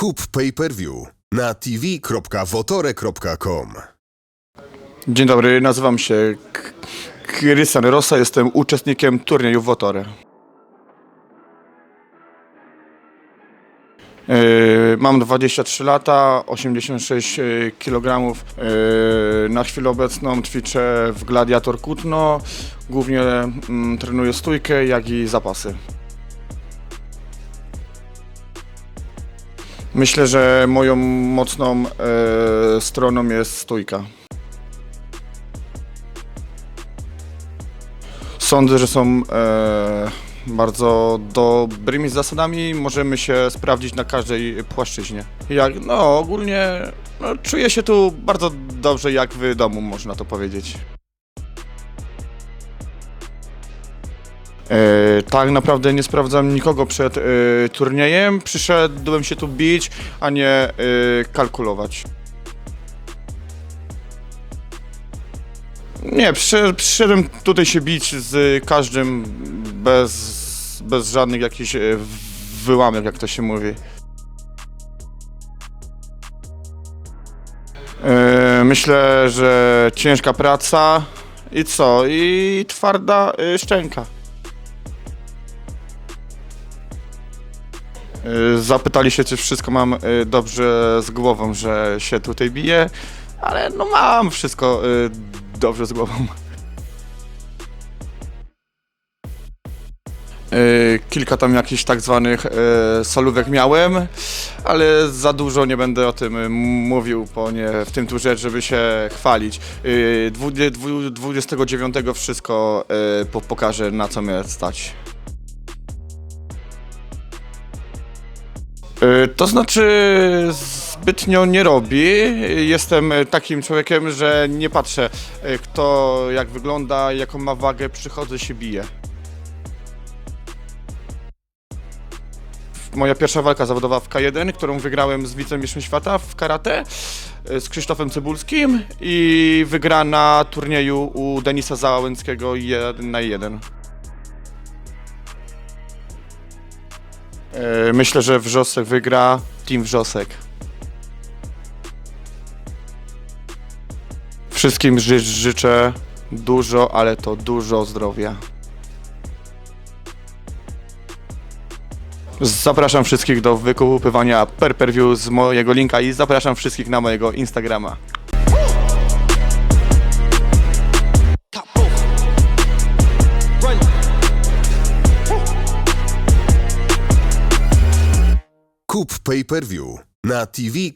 Kup pay-per-view na tv.wotore.com. Dzień dobry, nazywam się Krystian Rosa, jestem uczestnikiem turnieju Wotore. Yy, Mam 23 lata, 86 kg. Na chwilę obecną ćwiczę w Gladiator Kutno. Głównie mm, trenuję stójkę, jak i zapasy. Myślę, że moją mocną e, stroną jest stójka. Sądzę, że są e, bardzo dobrymi zasadami. Możemy się sprawdzić na każdej płaszczyźnie. Jak, no, ogólnie no, czuję się tu bardzo dobrze, jak w domu, można to powiedzieć. E, tak naprawdę nie sprawdzam nikogo przed e, turniejem. Przyszedłem się tu bić, a nie e, kalkulować. Nie, przyszedłem, tutaj się bić z każdym bez, bez żadnych jakichś e, wyłamek, jak to się mówi. E, Myślę, że ciężka praca i co? I twarda e, szczęka. Zapytali się, czy wszystko mam e, dobrze z głową, że się tutaj biję, ale no mam wszystko e, dobrze z głową. Kilka tam jakichś tak zwanych solówek miałem, ale za dużo nie będę o tym mówił, bo nie w tym tu rzecz, żeby się chwalić. E, dwu- dwu- 29 wszystko po- pokażę, na co mnie stać. To znaczy zbytnio nie robi. Jestem e, takim człowiekiem, że nie patrzę e, kto jak wygląda, jaką ma wagę, przychodzę się biję. Moja pierwsza walka zawodowa w K1, którą wygrałem z wicemistrzem świata w karate z Krzysztofem Cybulskim i wygrana turnieju u Denisa Załęckiego 1 na 1. E, Myślę, że Wrzosek wygra Team Wrzosek. Wszystkim ży życzę dużo, ale to dużo zdrowia. Zapraszam wszystkich do wykupywania per per view z mojego linka i zapraszam wszystkich na mojego Instagrama. Kup pay-per-view na tv.wotore.com.